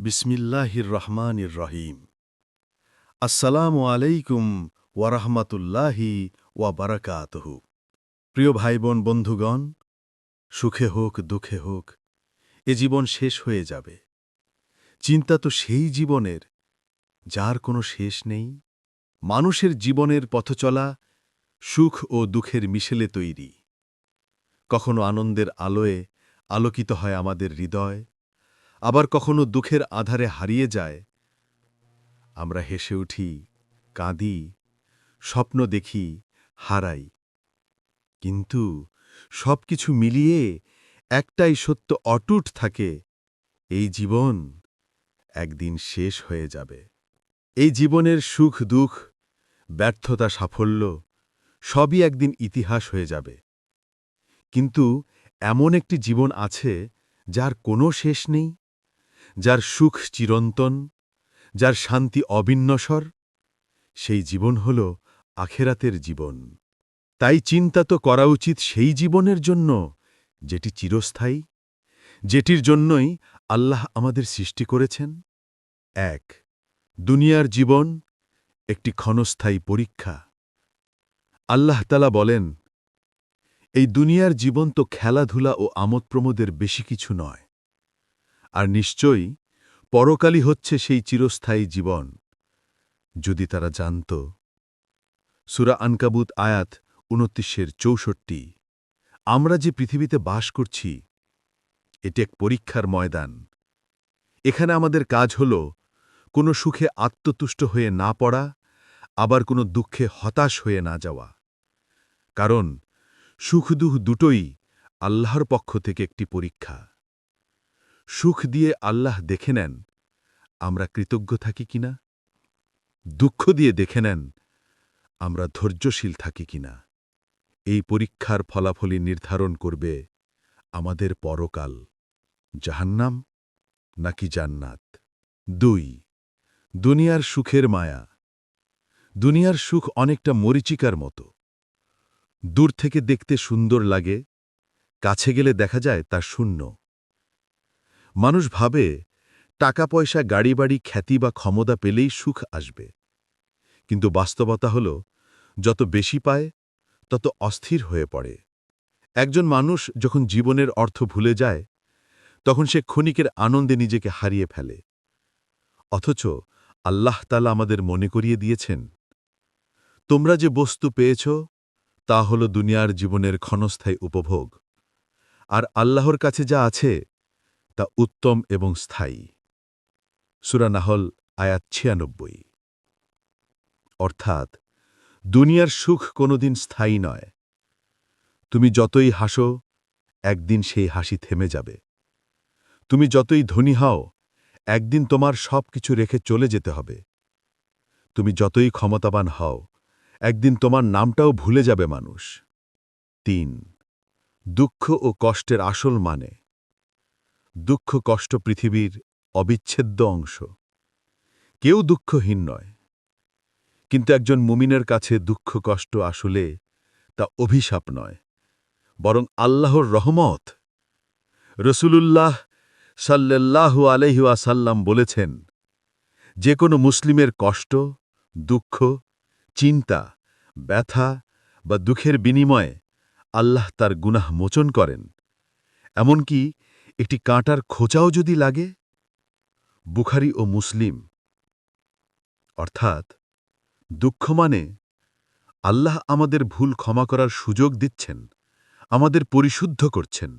বিসমিল্লাহির রহমানির রহিম। আসসালামু আলাইকুম ওয়ারহমাতুল্লাহি ওয়া বারাকাতহু প্রিয় ভাই বোন বন্ধুগণ, সুখে হোক, দুঃখে হোক, এ জীবন শেষ হয়ে যাবে। চিন্তা তো সেই জীবনের, যার কোনো শেষ নেই। মানুষের জীবনের পথচলা সুখ ও দুঃখের মিশেলে তৈরি। কখনো আনন্দের আলোয় আলোকিত হয় আমাদের হৃদয় আবার কখনো দুঃখের আধারে হারিয়ে যায়। আমরা হেসে উঠি, কাঁদি, স্বপ্ন দেখি, হারাই। কিন্তু সবকিছু মিলিয়ে একটাই সত্য অটুট থাকে, এই জীবন একদিন শেষ হয়ে যাবে। এই জীবনের সুখ, দুঃখ, ব্যর্থতা, সাফল্য সবই একদিন ইতিহাস হয়ে যাবে। কিন্তু এমন একটি জীবন আছে যার কোনো শেষ নেই। যার সুখ চিরন্তন, যার শান্তি অবিন্নসর, সেই জীবন হল আখেরাতের জীবন। তাই চিন্তা তো করা উচিত সেই জীবনের জন্য, যেটি চিরস্থায়ী, যেটির জন্যই আল্লাহ আমাদের সৃষ্টি করেছেন। এক, দুনিয়ার জীবন একটি ক্ষণস্থায়ী পরীক্ষা। আল্লাহ তালা বলেন, এই দুনিয়ার জীবন তো খেলাধুলা ও আমোদপ্রমোদের বেশি কিছু নয়। আর নিশ্চয়ই পরকালই হচ্ছে সেই চিরস্থায়ী জীবন। যদি তারা জানত। সুরা আনকাবুত আয়াত উনত্রিশের চৌষট্টি। আমরা যে পৃথিবীতে বাস করছি, এটি এক পরীক্ষার ময়দান। এখানে আমাদের কাজ হল কোনো সুখে আত্মতুষ্ট হয়ে না পড়া, আবার কোনো দুঃখে হতাশ হয়ে না যাওয়া। কারণ সুখ দুঃখ দুটোই আল্লাহর পক্ষ থেকে একটি পরীক্ষা। সুখ দিয়ে আল্লাহ দেখে নেন, আমরা কৃতজ্ঞ থাকি কিনা? দুঃখ দিয়ে দেখে নেন, আমরা ধৈর্যশীল থাকি কিনা? এই পরীক্ষার ফলাফলই নির্ধারণ করবে আমাদের পরকাল, জাহান্নাম নাকি জান্নাত? দুই, দুনিয়ার সুখের মায়া। দুনিয়ার সুখ অনেকটা মরিচিকার মতো। দূর থেকে দেখতে সুন্দর লাগে, কাছে গেলে দেখা যায় তা শূন্য। মানুষ ভাবে টাকা পয়সা গাড়ি বাড়ি খ্যাতি বা ক্ষমতা পেলেই সুখ আসবে। কিন্তু বাস্তবতা হল, যত বেশি পায়, তত অস্থির হয়ে পড়ে। একজন মানুষ যখন জীবনের অর্থ ভুলে যায়, তখন সে ক্ষণিকের আনন্দে নিজেকে হারিয়ে ফেলে। অথচ আল্লাহ তালা আমাদের মনে করিয়ে দিয়েছেন, তোমরা যে বস্তু পেয়েছ, তা হল দুনিয়ার জীবনের ক্ষণস্থায়ী উপভোগ। আর আল্লাহর কাছে যা আছে তা উত্তম এবং স্থায়ী। সুরানাহল আয়াত ছিয়ানব্বই। অর্থাৎ, দুনিয়ার সুখ কোনোদিন স্থায়ী নয়। তুমি যতই হাসো, একদিন সেই হাসি থেমে যাবে। তুমি যতই ধনী হও, একদিন তোমার সব কিছু রেখে চলে যেতে হবে। তুমি যতই ক্ষমতাবান হও, একদিন তোমার নামটাও ভুলে যাবে মানুষ। তিন, দুঃখ ও কষ্টের আসল মানে। দুঃখ কষ্ট পৃথিবীর অবিচ্ছেদ্য অংশ। কেউ দুঃখহীন নয়। কিন্তু একজন মুমিনের কাছে দুঃখ কষ্ট আসলে তা অভিশাপ নয়, বরং আল্লাহর রহমত। রসুলুল্লাহ সাল্লাল্লাহু আলহিউসাল্লাম বলেছেন, যে কোনো মুসলিমের কষ্ট, দুঃখ, চিন্তা, ব্যথা বা দুঃখের বিনিময়ে আল্লাহ তার গুনাহ মোচন করেন। এমনকি একটি কাঁটার খোঁচাও যদি লাগে? বুখারি ও মুসলিম। অর্থাৎ, দুঃখ মানে আল্লাহ আমাদের ভুল ক্ষমা করার সুযোগ দিচ্ছেন, আমাদের পরিশুদ্ধ করছেন।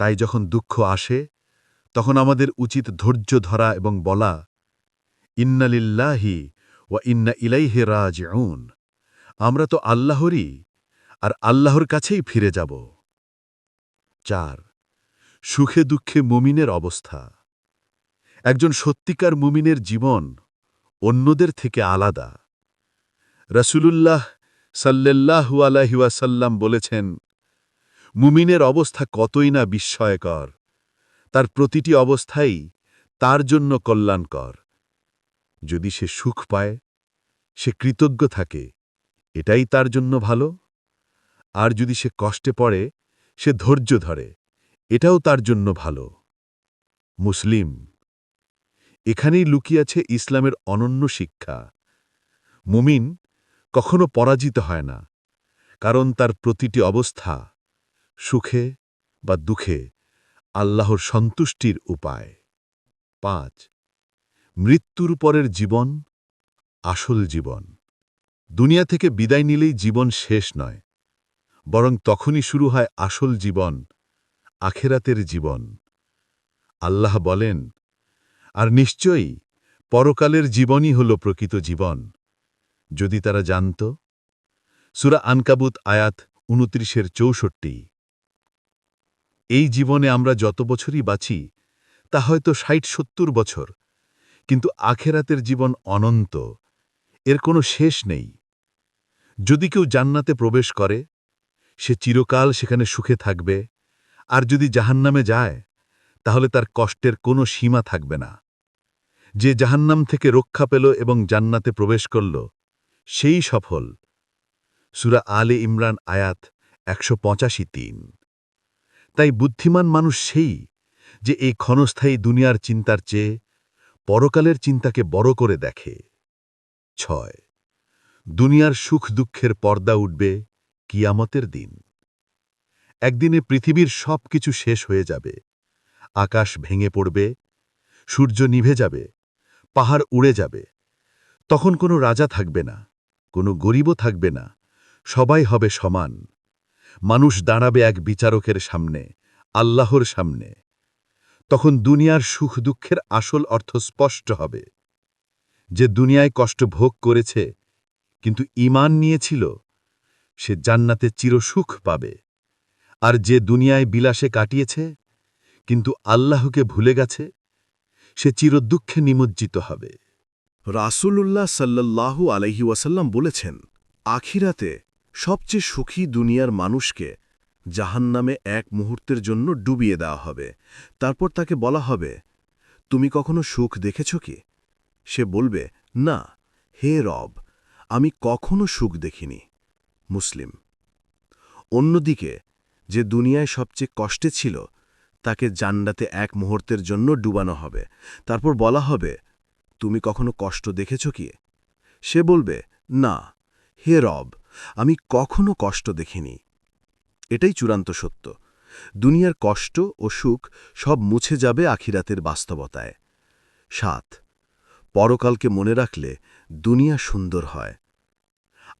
তাই যখন দুঃখ আসে, তখন আমাদের উচিত ধৈর্য ধরা এবং বলা ইন্নালিল্লাহি ওয়া ইন্না ইলাইহে রাজ আমরা তো আল্লাহরই, আর আল্লাহর কাছেই ফিরে যাব। চার সুখে দুঃখে মুমিনের অবস্থা। একজন সত্যিকার মুমিনের জীবন অন্যদের থেকে আলাদা। রসুলুল্লাহ সাল্লাহু আলহিউসাল্লাম বলেছেন, মুমিনের অবস্থা কতই না বিস্ময়কর। তার প্রতিটি অবস্থাই তার জন্য কল্যাণকর। যদি সে সুখ পায়, সে কৃতজ্ঞ থাকে, এটাই তার জন্য ভালো। আর যদি সে কষ্টে পড়ে, সে ধৈর্য ধরে। এটাও তার জন্য ভালো। মুসলিম, এখানেই লুকিয়েছে ইসলামের অনন্য শিক্ষা। মুমিন কখনো পরাজিত হয় না, কারণ তার প্রতিটি অবস্থা সুখে বা দুঃখে আল্লাহর সন্তুষ্টির উপায়। পাঁচ, মৃত্যুর পরের জীবন আসল জীবন। দুনিয়া থেকে বিদায় নিলেই জীবন শেষ নয়, বরং তখনই শুরু হয় আসল জীবন আখেরাতের জীবন। আল্লাহ বলেন, আর নিশ্চয়ই পরকালের জীবনই হল প্রকৃত জীবন। যদি তারা জানত, সুরা আনকাবুত আয়াত উনত্রিশের চৌষট্টি। এই জীবনে আমরা যত বছরই বাঁচি, তা হয়তো ষাট, সত্তর বছর, কিন্তু আখেরাতের জীবন অনন্ত, এর কোনো শেষ নেই। যদি কেউ জান্নাতে প্রবেশ করে, সে চিরকাল সেখানে সুখে থাকবে আর যদি জাহান্নামে যায়, তাহলে তার কষ্টের কোনো সীমা থাকবে না। যে জাহান্নাম থেকে রক্ষা পেল এবং জান্নাতে প্রবেশ করল, সেই সফল। সুরা আলে ইমরান আয়াত একশো পঁচাশি তিন। তাই বুদ্ধিমান মানুষ সেই যে এই ক্ষণস্থায়ী দুনিয়ার চিন্তার চেয়ে পরকালের চিন্তাকে বড় করে দেখে। ছয়। দুনিয়ার সুখ দুঃখের পর্দা উঠবে কিয়ামতের দিন। একদিনে পৃথিবীর সব কিছু শেষ হয়ে যাবে। আকাশ ভেঙে পড়বে, সূর্য নিভে যাবে, পাহাড় উড়ে যাবে। তখন কোনো রাজা থাকবে না, কোনো গরিবও থাকবে না, সবাই হবে সমান। মানুষ দাঁড়াবে এক বিচারকের সামনে, আল্লাহর সামনে। তখন দুনিয়ার সুখ দুঃখের আসল অর্থ স্পষ্ট হবে। যে দুনিয়ায় কষ্ট ভোগ করেছে, কিন্তু ইমান নিয়েছিল, সে জান্নাতে চিরসুখ পাবে। আর যে দুনিয়ায় বিলাসে কাটিয়েছে, কিন্তু আল্লাহকে ভুলে গেছে, সে চিরদুঃখে নিমজ্জিত হবে। রাসূলুল্লাহ সাল্লাল্লাহু আলহি ওয়াসাল্লাম বলেছেন, আখিরাতে সবচেয়ে সুখী দুনিয়ার মানুষকে জাহান্নামে এক মুহূর্তের জন্য ডুবিয়ে দেওয়া হবে। তারপর তাকে বলা হবে, তুমি কখনো সুখ দেখেছ কি? সে বলবে, না, হে রব, আমি কখনো সুখ দেখিনি, মুসলিম। অন্যদিকে যে দুনিয়ায় সবচেয়ে কষ্টে ছিল, তাকে জান্নাতে এক মুহূর্তের জন্য ডুবানো হবে। তারপর বলা হবে, তুমি কখনো কষ্ট দেখেছ কি? সে বলবে, না, হে রব, আমি কখনো কষ্ট দেখিনি। এটাই চূড়ান্ত সত্য। দুনিয়ার কষ্ট ও সুখ সব মুছে যাবে আখিরাতের বাস্তবতায়। সাত, পরকালকে মনে রাখলে দুনিয়া সুন্দর হয়।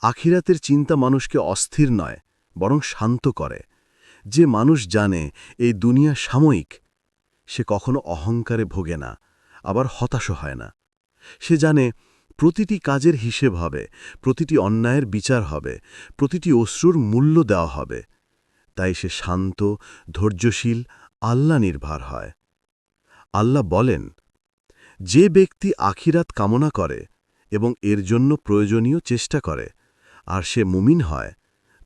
আখিরাতের চিন্তা মানুষকে অস্থির নয়, বরং শান্ত করে। যে মানুষ জানে এই দুনিয়া সাময়িক, সে কখনো অহংকারে ভোগে না, আবার হতাশ হয় না। সে জানে প্রতিটি কাজের হিসেব হবে, প্রতিটি অন্যায়ের বিচার হবে, প্রতিটি অশ্রুর মূল্য দেওয়া হবে। তাই সে শান্ত, ধৈর্যশীল, আল্লাহ নির্ভর হয়। আল্লাহ বলেন, যে ব্যক্তি আখিরাত কামনা করে এবং এর জন্য প্রয়োজনীয় চেষ্টা করে, আর সে মুমিন হয়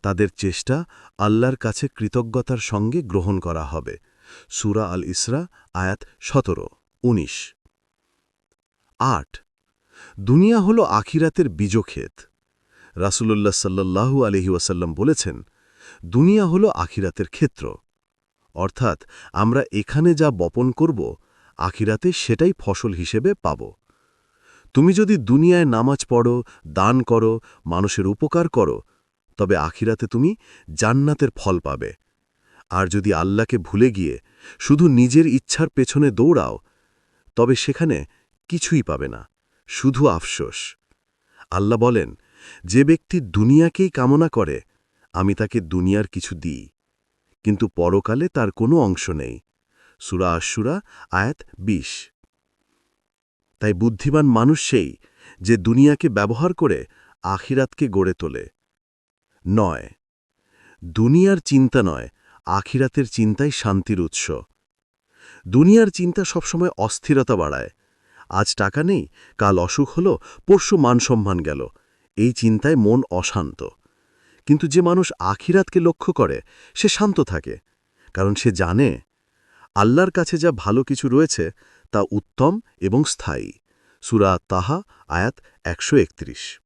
তাদের চেষ্টা আল্লাহর কাছে কৃতজ্ঞতার সঙ্গে গ্রহণ করা হবে। সুরা আল ইসরা, আয়াত সতেরো, উনিশ। আট। দুনিয়া হল আখিরাতের বীজক্ষেত। রাসূলুল্লাহ সাল্লাল্লাহু আলহি ওয়াসাল্লাম বলেছেন, দুনিয়া হল আখিরাতের ক্ষেত্র। অর্থাৎ আমরা এখানে যা বপন করব, আখিরাতে সেটাই ফসল হিসেবে পাব। তুমি যদি দুনিয়ায় নামাজ পড়ো, দান করো, মানুষের উপকার করো তবে আখিরাতে তুমি জান্নাতের ফল পাবে। আর যদি আল্লাহকে ভুলে গিয়ে শুধু নিজের ইচ্ছার পেছনে দৌড়াও, তবে সেখানে কিছুই পাবে না, শুধু আফসোস। আল্লাহ বলেন, যে ব্যক্তি দুনিয়াকেই কামনা করে, আমি তাকে দুনিয়ার কিছু দিই। কিন্তু পরকালে তার কোনো অংশ নেই। সুরা আশুরা আয়াত বিশ। তাই বুদ্ধিমান মানুষ সেই যে দুনিয়াকে ব্যবহার করে আখিরাতকে গড়ে তোলে। নয়। দুনিয়ার চিন্তা নয়, আখিরাতের চিন্তাই শান্তির উৎস। দুনিয়ার চিন্তা সবসময় অস্থিরতা বাড়ায়। আজ টাকা নেই, কাল অসুখ হল, পরশু মানসম্মান গেল। এই চিন্তায় মন অশান্ত। কিন্তু যে মানুষ আখিরাতকে লক্ষ্য করে, সে শান্ত থাকে। কারণ সে জানে, আল্লাহর কাছে যা ভালো কিছু রয়েছে, তা উত্তম এবং স্থায়ী। সুরা তাহা, আয়াত একশো একত্রিশ।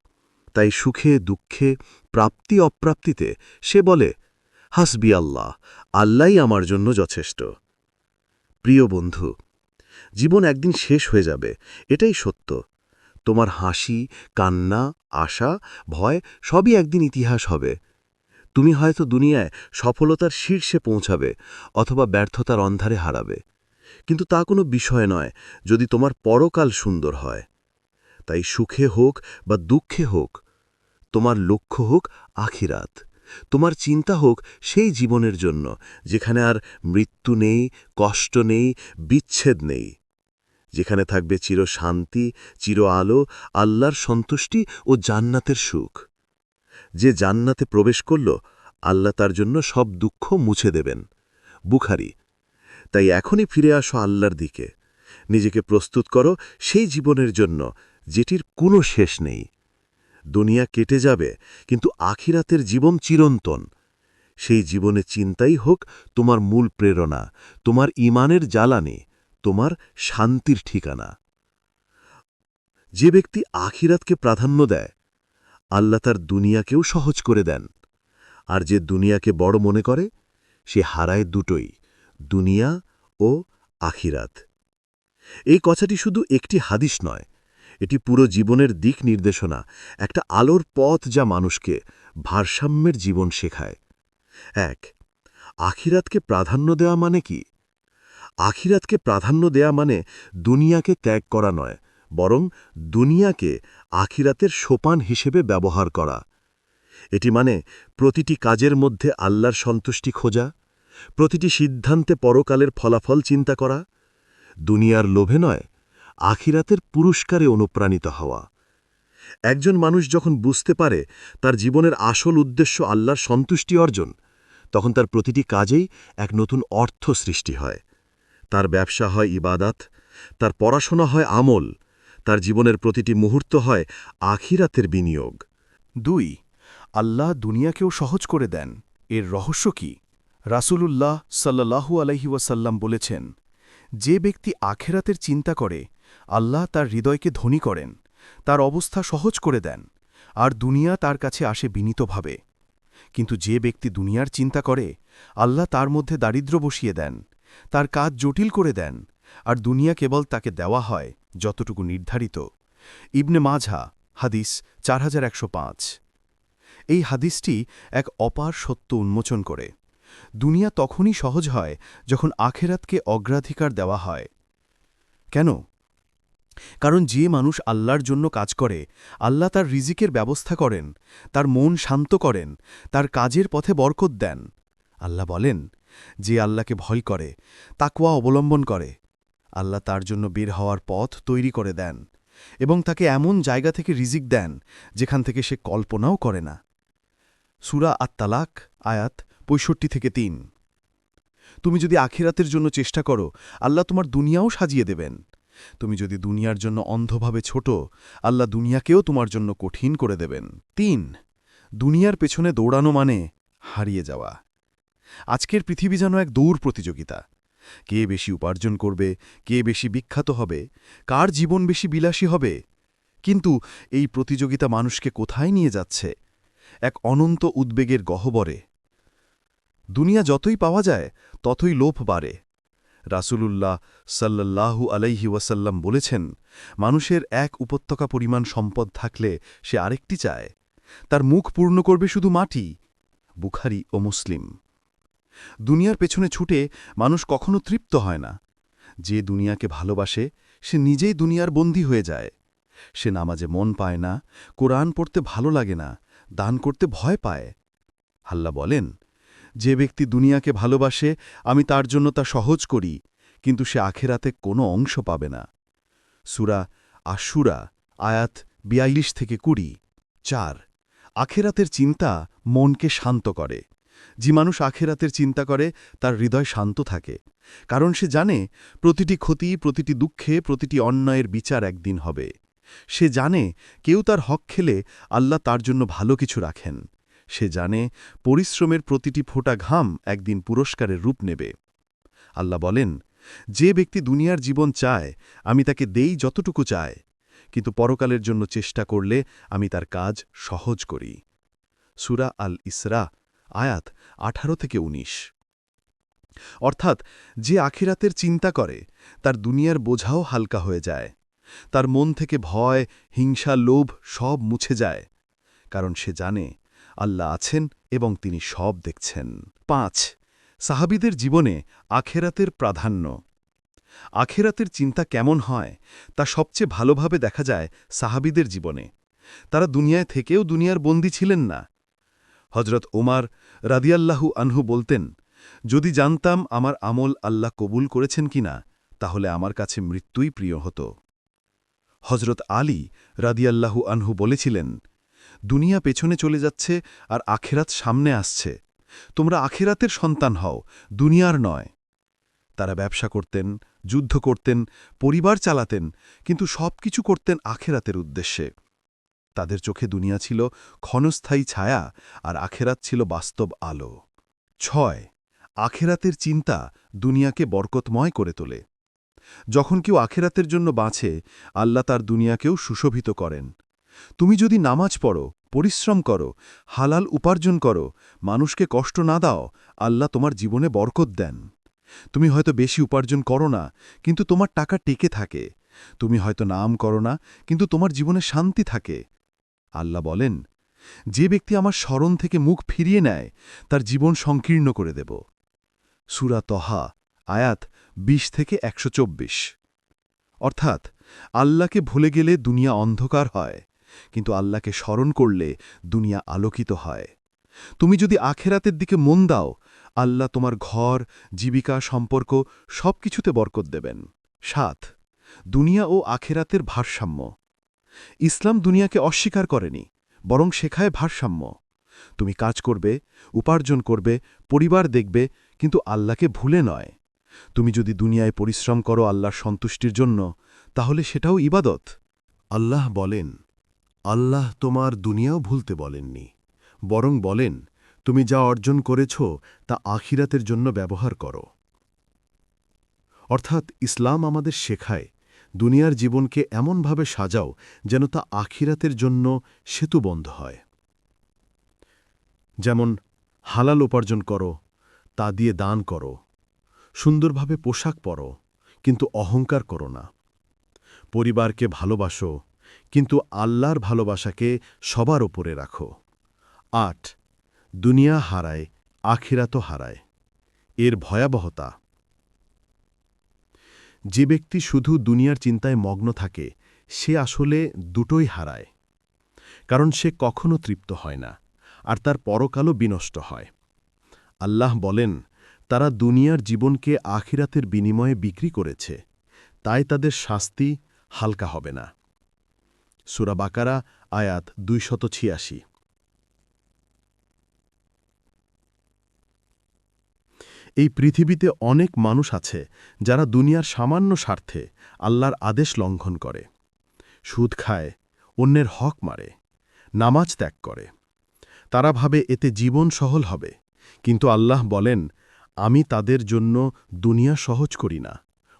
তাই সুখে, দুঃখে, প্রাপ্তি, অপ্রাপ্তিতে সে বলে, হাসবি আল্লাহ, আল্লাহই আমার জন্য যথেষ্ট। প্রিয় বন্ধু, জীবন একদিন শেষ হয়ে যাবে, এটাই সত্য। তোমার হাসি, কান্না, আশা, ভয় সবই একদিন ইতিহাস হবে। তুমি হয়তো দুনিয়ায় সফলতার শীর্ষে পৌঁছাবে অথবা ব্যর্থতার অন্ধারে হারাবে। কিন্তু তা কোনো বিষয় নয়, যদি তোমার পরকাল সুন্দর হয়। তাই সুখে হোক বা দুঃখে হোক তোমার লক্ষ্য হোক আখিরাত, তোমার চিন্তা হোক সেই জীবনের জন্য, যেখানে আর মৃত্যু নেই, কষ্ট নেই, বিচ্ছেদ নেই। যেখানে থাকবে চির শান্তি, চির আলো, আল্লাহর সন্তুষ্টি ও জান্নাতের সুখ। যে জান্নাতে প্রবেশ করল, আল্লাহ তার জন্য সব দুঃখ মুছে দেবেন। বুখারি, তাই এখনই ফিরে আসো আল্লাহর দিকে। নিজেকে প্রস্তুত করো সেই জীবনের জন্য, যেটির কোনো শেষ নেই। দুনিয়া কেটে যাবে, কিন্তু আখিরাতের জীবন চিরন্তন। সেই জীবনে চিন্তাই হোক তোমার মূল প্রেরণা, তোমার ইমানের জ্বালানি, তোমার শান্তির ঠিকানা। যে ব্যক্তি আখিরাতকে প্রাধান্য দেয়, আল্লাহ তার দুনিয়াকেও সহজ করে দেন। আর যে দুনিয়াকে বড় মনে করে, সে হারায় দুটোই, দুনিয়া ও আখিরাত। এই কথাটি শুধু একটি হাদিস নয় এটি পুরো জীবনের দিক নির্দেশনা, একটা আলোর পথ যা মানুষকে ভারসাম্যের জীবন শেখায়। এক, আখিরাতকে প্রাধান্য দেওয়া মানে কি? আখিরাতকে প্রাধান্য দেয়া মানে দুনিয়াকে ত্যাগ করা নয়, বরং দুনিয়াকে আখিরাতের সোপান হিসেবে ব্যবহার করা। এটি মানে প্রতিটি কাজের মধ্যে আল্লাহর সন্তুষ্টি খোঁজা, প্রতিটি সিদ্ধান্তে পরকালের ফলাফল চিন্তা করা। দুনিয়ার লোভে নয় আখিরাতের পুরস্কারে অনুপ্রাণিত হওয়া। একজন মানুষ যখন বুঝতে পারে তার জীবনের আসল উদ্দেশ্য আল্লাহর সন্তুষ্টি অর্জন, তখন তার প্রতিটি কাজেই এক নতুন অর্থ সৃষ্টি হয়। তার ব্যবসা হয় ইবাদাত, তার পড়াশোনা হয় আমল, তার জীবনের প্রতিটি মুহূর্ত হয় আখিরাতের বিনিয়োগ। দুই, আল্লাহ দুনিয়াকেও সহজ করে দেন। এর রহস্য কি? রাসূলুল্লাহ সাল্লাহু আলহি ওয়াসাল্লাম বলেছেন, যে ব্যক্তি আখেরাতের চিন্তা করে আল্লাহ তার হৃদয়কে ধনী করেন, তার অবস্থা সহজ করে দেন, আর দুনিয়া তার কাছে আসে বিনীতভাবে। কিন্তু যে ব্যক্তি দুনিয়ার চিন্তা করে, আল্লাহ তার মধ্যে দারিদ্র বসিয়ে দেন, তার কাজ জটিল করে দেন, আর দুনিয়া কেবল তাকে দেওয়া হয় যতটুকু নির্ধারিত। ইবনে মাঝা হাদিস চার হাজার একশো পাঁচ। এই হাদিসটি এক অপার সত্য উন্মোচন করে। দুনিয়া তখনই সহজ হয় যখন আখেরাতকে অগ্রাধিকার দেওয়া হয়। কেন? কারণ যে মানুষ আল্লাহর জন্য কাজ করে, আল্লাহ তার রিজিকের ব্যবস্থা করেন, তার মন শান্ত করেন, তার কাজের পথে বরকত দেন। আল্লাহ বলেন, যে আল্লাহকে ভয় করে তাকুয়া অবলম্বন করে, আল্লাহ তার জন্য বের হওয়ার পথ তৈরি করে দেন এবং তাকে এমন জায়গা থেকে রিজিক দেন যেখান থেকে সে কল্পনাও করে না। সুরা আত্মালাক আয়াত পঁয়ষট্টি থেকে তিন। তুমি যদি আখিরাতের জন্য চেষ্টা করো, আল্লাহ তোমার দুনিয়াও সাজিয়ে দেবেন। তুমি যদি দুনিয়ার জন্য অন্ধভাবে ছোট, আল্লাহ দুনিয়াকেও তোমার জন্য কঠিন করে দেবেন। তিন, দুনিয়ার পেছনে দৌড়ানো মানে হারিয়ে যাওয়া। আজকের পৃথিবী যেন এক দৌড় প্রতিযোগিতা। কে বেশি উপার্জন করবে, কে বেশি বিখ্যাত হবে, কার জীবন বেশি বিলাসী হবে? কিন্তু এই প্রতিযোগিতা মানুষকে কোথায় নিয়ে যাচ্ছে? এক অনন্ত উদ্বেগের গহ্বরে। দুনিয়া যতই পাওয়া যায়, ততই লোভ বাড়ে। রাসূলুল্লাহ সাল্লাল্লাহু আলাইহি ওয়াসাল্লাম বলেছেন, মানুষের এক উপত্যকা পরিমাণ সম্পদ থাকলে সে আরেকটি চায়। তার মুখ পূর্ণ করবে শুধু মাটি, বুখারি ও মুসলিম। দুনিয়ার পেছনে ছুটে মানুষ কখনো তৃপ্ত হয় না। যে দুনিয়াকে ভালোবাসে, সে নিজেই দুনিয়ার বন্দী হয়ে যায়। সে নামাজে মন পায় না, কোরআন পড়তে ভালো লাগে না, দান করতে ভয় পায়। হাল্লা বলেন যে ব্যক্তি দুনিয়াকে ভালোবাসে, আমি তার জন্য তা সহজ করি, কিন্তু সে আখেরাতে কোনো অংশ পাবে না। সুরা আশুরা আয়াত বিয়াল্লিশ থেকে কুড়ি, চার। আখেরাতের চিন্তা মনকে শান্ত করে। যে মানুষ আখেরাতের চিন্তা করে, তার হৃদয় শান্ত থাকে। কারণ সে জানে, প্রতিটি ক্ষতি, প্রতিটি দুঃখে, প্রতিটি অন্যায়ের বিচার একদিন হবে। সে জানে, কেউ তার হক খেলে আল্লাহ তার জন্য ভালো কিছু রাখেন। সে জানে পরিশ্রমের প্রতিটি ফোঁটা ঘাম একদিন পুরস্কারের রূপ নেবে। আল্লাহ বলেন, যে ব্যক্তি দুনিয়ার জীবন চায়, আমি তাকে দেই যতটুকু চায়, কিন্তু পরকালের জন্য চেষ্টা করলে আমি তার কাজ সহজ করি। সুরা আল ইসরা আয়াত আঠারো থেকে ১৯ অর্থাৎ, যে আখিরাতের চিন্তা করে, তার দুনিয়ার বোঝাও হালকা হয়ে যায়। তার মন থেকে ভয়, হিংসা, লোভ সব মুছে যায়। কারণ সে জানে আল্লাহ আছেন এবং তিনি সব দেখছেন। পাঁচ, সাহাবিদের জীবনে আখেরাতের প্রাধান্য। আখেরাতের চিন্তা কেমন হয় তা সবচেয়ে ভালোভাবে দেখা যায় সাহাবিদের জীবনে। তারা দুনিয়ায় থেকেও দুনিয়ার বন্দী ছিলেন না। হজরত ওমার রাদিয়াল্লাহু আনহু বলতেন, যদি জানতাম আমার আমল আল্লাহ কবুল করেছেন কিনা, তাহলে আমার কাছে মৃত্যুই প্রিয় হতো। হজরত আলী রাদিয়াল্লাহু আনহু বলেছিলেন দুনিয়া পেছনে চলে যাচ্ছে আর আখেরাত সামনে আসছে। তোমরা আখেরাতের সন্তান হও, দুনিয়ার নয়। তারা ব্যবসা করতেন, যুদ্ধ করতেন, পরিবার চালাতেন, কিন্তু সব কিছু করতেন আখেরাতের উদ্দেশ্যে। তাদের চোখে দুনিয়া ছিল ক্ষণস্থায়ী ছায়া আর আখেরাত ছিল বাস্তব আলো। ছয়, আখেরাতের চিন্তা দুনিয়াকে বরকতময় করে তোলে। যখন কেউ আখেরাতের জন্য বাঁচে, আল্লাহ তার দুনিয়াকেও সুশোভিত করেন। তুমি যদি নামাজ পড়ো পরিশ্রম করো, হালাল উপার্জন করো, মানুষকে কষ্ট না দাও, আল্লাহ তোমার জীবনে বরকত দেন। তুমি হয়তো বেশি উপার্জন করো না, কিন্তু তোমার টাকা টেকে থাকে। তুমি হয়তো নাম করো না, কিন্তু তোমার জীবনে শান্তি থাকে। আল্লাহ বলেন, যে ব্যক্তি আমার স্মরণ থেকে মুখ ফিরিয়ে নেয়, তার জীবন সংকীর্ণ করে দেব। সুরা তহা, আয়াত ২০ থেকে একশো চব্বিশ। অর্থাৎ, আল্লাহকে ভুলে গেলে দুনিয়া অন্ধকার হয়। কিন্তু আল্লাহকে স্মরণ করলে দুনিয়া আলোকিত হয়। তুমি যদি আখেরাতের দিকে মন দাও, আল্লাহ তোমার ঘর, জীবিকা, সম্পর্ক সব কিছুতে বরকত দেবেন। সাত, দুনিয়া ও আখেরাতের ভারসাম্য। ইসলাম দুনিয়াকে অস্বীকার করেনি, বরং শেখায় ভারসাম্য। তুমি কাজ করবে, উপার্জন করবে, পরিবার দেখবে, কিন্তু আল্লাহকে ভুলে নয়। তুমি যদি দুনিয়ায় পরিশ্রম করো আল্লাহর সন্তুষ্টির জন্য, তাহলে সেটাও ইবাদত। আল্লাহ বলেন আল্লাহ তোমার দুনিয়াও ভুলতে বলেননি, বরং বলেন, তুমি যা অর্জন করেছ, তা আখিরাতের জন্য ব্যবহার করো। অর্থাৎ ইসলাম আমাদের শেখায়, দুনিয়ার জীবনকে এমনভাবে সাজাও যেন তা আখিরাতের জন্য সেতু বন্ধ হয়। যেমন, হালাল উপার্জন করো, তা দিয়ে দান করো, সুন্দরভাবে পোশাক পরো, কিন্তু অহংকার করো না। পরিবারকে ভালোবাসো কিন্তু আল্লাহর ভালোবাসাকে সবার ওপরে রাখো। আট, দুনিয়া হারায়, আখিরাতও হারায়। এর ভয়াবহতা। যে ব্যক্তি শুধু দুনিয়ার চিন্তায় মগ্ন থাকে, সে আসলে দুটোই হারায়। কারণ সে কখনো তৃপ্ত হয় না, আর তার পরকালও বিনষ্ট হয়। আল্লাহ বলেন, তারা দুনিয়ার জীবনকে আখিরাতের বিনিময়ে বিক্রি করেছে, তাই তাদের শাস্তি হালকা হবে না। সুরা বাকারা, আয়াত দুইশত ছিয়াশি। এই পৃথিবীতে অনেক মানুষ আছে যারা দুনিয়ার সামান্য স্বার্থে আল্লাহর আদেশ লঙ্ঘন করে। সুদ খায়, অন্যের হক মারে, নামাজ ত্যাগ করে। তারা ভাবে এতে জীবন সহল হবে, কিন্তু আল্লাহ বলেন, আমি তাদের জন্য দুনিয়া সহজ করি না,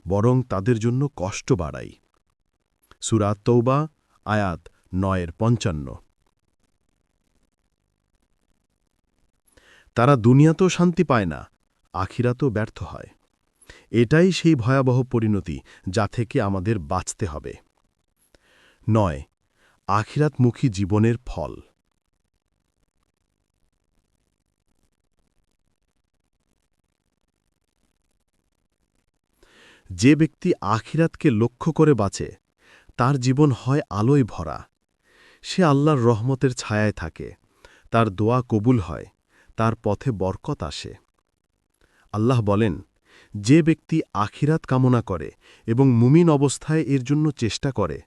বরং তাদের জন্য কষ্ট বাড়াই। সুরাত তৌবা আয়াত নয়ের পঞ্চান্ন। তারা দুনিয়াতেও শান্তি পায় না, আখিরাতেও ব্যর্থ হয়। এটাই সেই ভয়াবহ পরিণতি যা থেকে আমাদের বাঁচতে হবে। নয়, আখিরাতমুখী জীবনের ফল। যে ব্যক্তি আখিরাতকে লক্ষ্য করে বাঁচে তার জীবন হয় আলোয় ভরা। সে আল্লাহর রহমতের ছায়ায় থাকে। তার দোয়া কবুল হয়। তার পথে বরকত আসে। আল্লাহ বলেন, যে ব্যক্তি আখিরাত কামনা করে এবং মুমিন অবস্থায় এর জন্য চেষ্টা করে,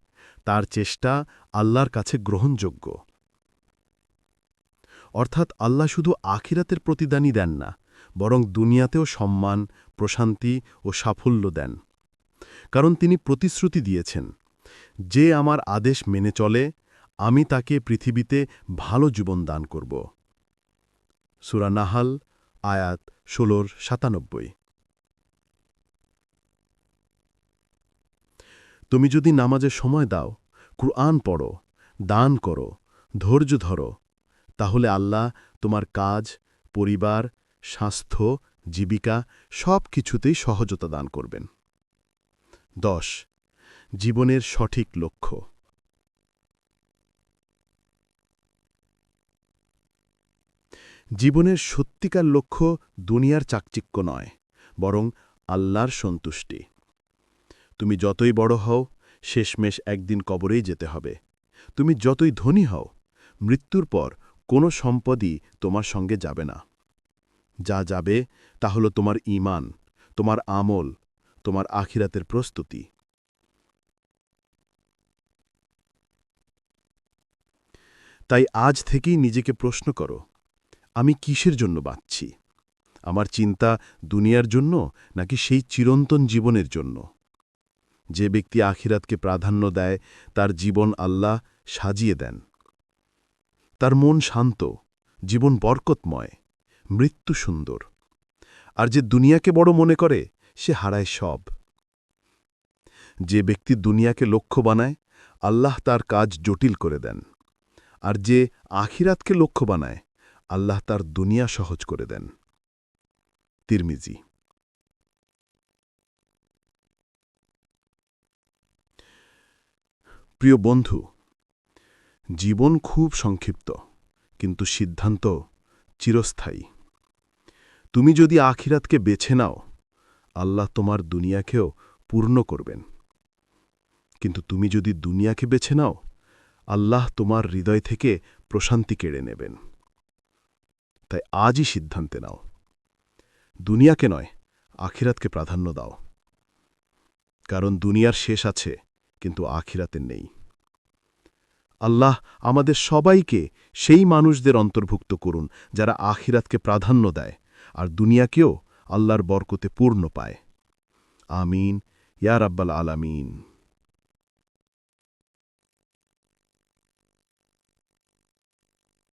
তার চেষ্টা আল্লাহর কাছে গ্রহণযোগ্য। অর্থাৎ আল্লাহ শুধু আখিরাতের প্রতিদানই দেন না, বরং দুনিয়াতেও সম্মান, প্রশান্তি ও সাফল্য দেন। কারণ তিনি প্রতিশ্রুতি দিয়েছেন। যে আমার আদেশ মেনে চলে, আমি তাকে পৃথিবীতে ভালো জীবন দান করব। সুরা নাহাল, আয়াত ষোলোর সাতানব্বই। তুমি যদি নামাজে সময় দাও, কুরআন পড়ো, দান করো, ধৈর্য ধরো, তাহলে আল্লাহ তোমার কাজ, পরিবার, স্বাস্থ্য, জীবিকা সব কিছুতেই সহজতা দান করবেন। দশ জীবনের সঠিক লক্ষ্য। জীবনের সত্যিকার লক্ষ্য দুনিয়ার চাকচিক্য নয়, বরং আল্লাহর সন্তুষ্টি। তুমি যতই বড় হও, শেষমেশ একদিন কবরেই যেতে হবে। তুমি যতই ধনী হও, মৃত্যুর পর কোনো সম্পদই তোমার সঙ্গে যাবে না। যা যাবে তা হল তোমার ঈমান, তোমার আমল, তোমার আখিরাতের প্রস্তুতি। তাই আজ থেকেই নিজেকে প্রশ্ন করো, আমি কিসের জন্য বাঁচছি? আমার চিন্তা দুনিয়ার জন্য নাকি সেই চিরন্তন জীবনের জন্য? যে ব্যক্তি আখিরাতকে প্রাধান্য দেয়, তার জীবন আল্লাহ সাজিয়ে দেন। তার মন শান্ত, জীবন বরকতময়, মৃত্যু সুন্দর। আর যে দুনিয়াকে বড় মনে করে, সে হারায় সব। যে ব্যক্তি দুনিয়াকে লক্ষ্য বানায়, আল্লাহ তার কাজ জটিল করে দেন। আর যে আখিরাতকে লক্ষ্য বানায়, আল্লাহ তার দুনিয়া সহজ করে দেন। তিরমিজি। প্রিয় বন্ধু, জীবন খুব সংক্ষিপ্ত, কিন্তু সিদ্ধান্ত চিরস্থায়ী। তুমি যদি আখিরাতকে বেছে নাও, আল্লাহ তোমার দুনিয়াকেও পূর্ণ করবেন। কিন্তু তুমি যদি দুনিয়াকে বেছে নাও আল্লাহ তোমার হৃদয় থেকে প্রশান্তি কেড়ে নেবেন। তাই আজই সিদ্ধান্তে নাও। দুনিয়াকে নয়, আখিরাতকে প্রাধান্য দাও। কারণ দুনিয়ার শেষ আছে, কিন্তু আখিরাতের নেই। আল্লাহ আমাদের সবাইকে সেই মানুষদের অন্তর্ভুক্ত করুন, যারা আখিরাতকে প্রাধান্য দেয়, আর দুনিয়াকেও আল্লাহর বরকতে পূর্ণ পায়। আমিন। ইয়া রাব্বাল আলামিন।